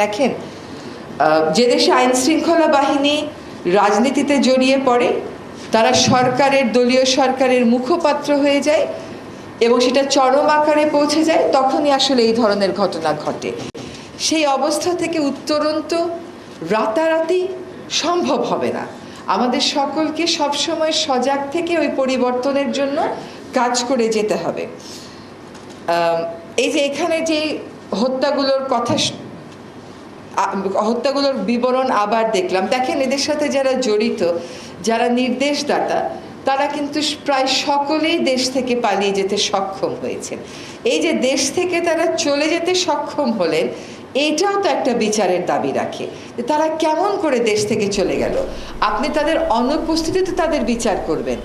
দেখেন যে দেশে আইন শৃঙ্খলা বাহিনী রাজনীতিতে জড়িয়ে পড়ে, তারা সরকারের, দলীয় সরকারের মুখপাত্র হয়ে যায় এবং সেটা চরম আকারে পৌঁছে যায়, তখনই আসলে এই ধরনের ঘটনা ঘটে। সেই অবস্থা থেকে উত্তরণ তো রাতারাতি সম্ভব হবে না। আমাদের সকলকে সবসময় সজাগ থেকে ওই পরিবর্তনের জন্য কাজ করে যেতে হবে। এই যে এখানে যে হত্যাগুলোর কথা হত্যাগুলোর বিবরণ আবার দেখলাম। দেখেন, এদের সাথে যারা জড়িত, যারা নির্দেশদাতা, তারা কিন্তু প্রায় সকলেই দেশ থেকে পালিয়ে যেতে সক্ষম হয়েছেন। এই যে দেশ থেকে তারা চলে যেতে সক্ষম হলেন, এটাও তো একটা বিচারের দাবি রাখে তারা কেমন করে দেশ থেকে চলে গেল। আপনি তাদের অনুপস্থিতিতে তাদের বিচার করবেন।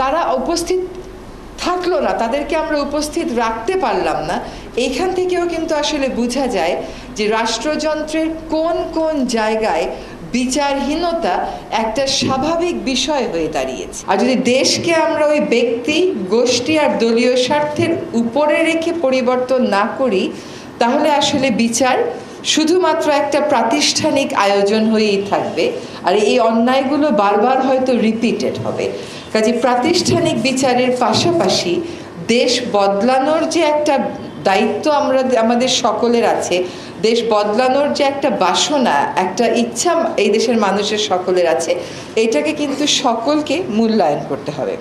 তারা উপস্থিত থাকল না, তাদেরকে আমরা উপস্থিত রাখতে পারলাম না। এইখান থেকেও কিন্তু আসলে বোঝা যায় যে রাষ্ট্রযন্ত্রের কোন কোন জায়গায় বিচারহীনতা একটা স্বাভাবিক বিষয় হয়ে দাঁড়িয়েছে। আর যদি দেশকে আমরা ওই ব্যক্তি, গোষ্ঠী আর দলীয় স্বার্থের উপরে রেখে পরিবর্তন না করি, তাহলে আসলে বিচার শুধুমাত্র একটা প্রাতিষ্ঠানিক আয়োজন হয়েই থাকবে, আর এই অন্যায়গুলো বারবার হয়তো রিপিটেড হবে। কাজে প্রাতিষ্ঠানিক বিচারের পাশাপাশি দেশ বদলানোর যে একটা দায়িত্ব আমরা, আমাদের সকলের আছে, দেশ বদলানোর যে একটা বাসনা, একটা ইচ্ছা এই দেশের মানুষের সকলের আছে, এটাকে কিন্তু সকলকে মূল্যায়ন করতে হবে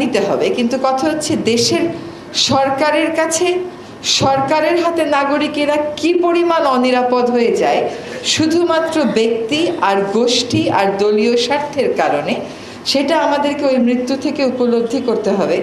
নিতে হবে। কিন্তু কথা হচ্ছে দেশের সরকারের কাছে সরকারের হাতে নাগরিকেরা কি পরিমাণ অনিরাপদ হয়ে যায়? শুধুমাত্র ব্যক্তি আর গোষ্ঠী আর দলীয় স্বার্থের কারণে? সেটা আমাদেরকে ওই মৃত্যু থেকে উপলব্ধি করতে হবে।